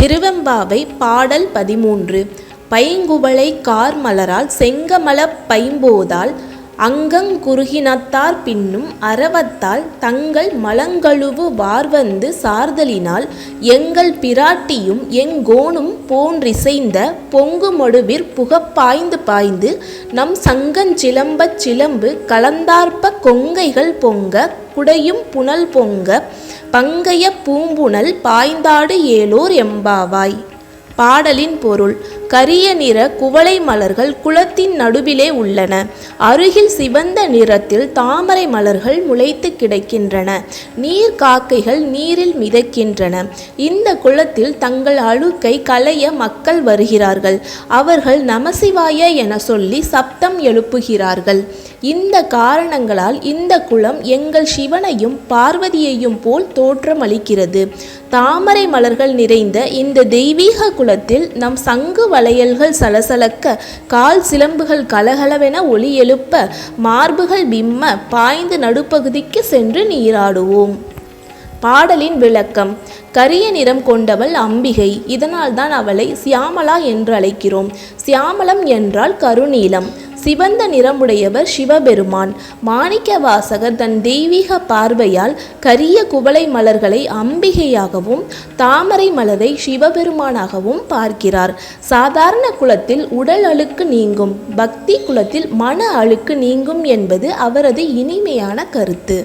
திருவெம்பாவை பாடல் பதிமூன்று. பைங்குவளை கார் மலரால் செங்கமலப் பைம்போதால் அங்கங்குருகினத்தார் பின்னும் அரவத்தால் தங்கள் மலங்கழுவு வார்வந்து சார்தலினால் எங்கள் பிராட்டியும் எங்கோனும் போன்றிசைந்த பொங்குமொடுவிற் புகப் பாய்ந்து பாய்ந்து நம் சங்கஞ்சிலம்பச் சிலம்பு கலந்தார்ப்ப கொங்கைகள் பொங்க குடையும் புனல் பொங்க பங்கைய பூம்புணல் பாய்ந்தாடு ஏலோர் எம்பாவாய். பாடலின் பொருள் கரிய நிற குவளை மலர்கள் குளத்தின் நடுவிலே உள்ளன. அருகில் சிவந்த நிறத்தில் தாமரை மலர்கள் முளைத்து கிடக்கின்றன. நீர் காக்கைகள் நீரில் மிதக்கின்றன. இந்த குளத்தில் தங்கள் அழுக்கை களைய மக்கள் வருகிறார்கள். அவர்கள் நமசிவாய என சொல்லி சப்தம் எழுப்புகிறார்கள். இந்த காரணங்களால் இந்த குளம் எங்கள் சிவனையும் பார்வதியையும் போல் தோற்றமளிக்கிறது. தாமரை மலர்கள் நிறைந்த இந்த தெய்வீக குலத்தில் நம் சங்கு வளையல்கள் சலசலக்க கால் சிலம்புகள் கலகலவென ஒளி எழுப்ப மார்புகள் விம்ம பாய்ந்து நடுப்பகுதிக்கு சென்று நீராடுவோம். பாடலின் விளக்கம் கரிய நிறம் கொண்டவள் அம்பிகை இதனால்தான் அவளை சியாமலா என்று அழைக்கிறோம் சியாமலம் என்றால் கருநீலம். சிவந்த நிறமுடையவர் சிவபெருமான். மாணிக்க வாசகர் தன் தெய்வீக பார்வையால் கரிய குவளை மலர்களை அம்பிகையாகவும் தாமரை மலரை சிவபெருமானாகவும் பார்க்கிறார். சாதாரண குலத்தில் உடல் அழுக்கு நீங்கும் பக்தி குலத்தில் மன அழுக்கு நீங்கும் என்பது அவரது இனிமையான கருத்து.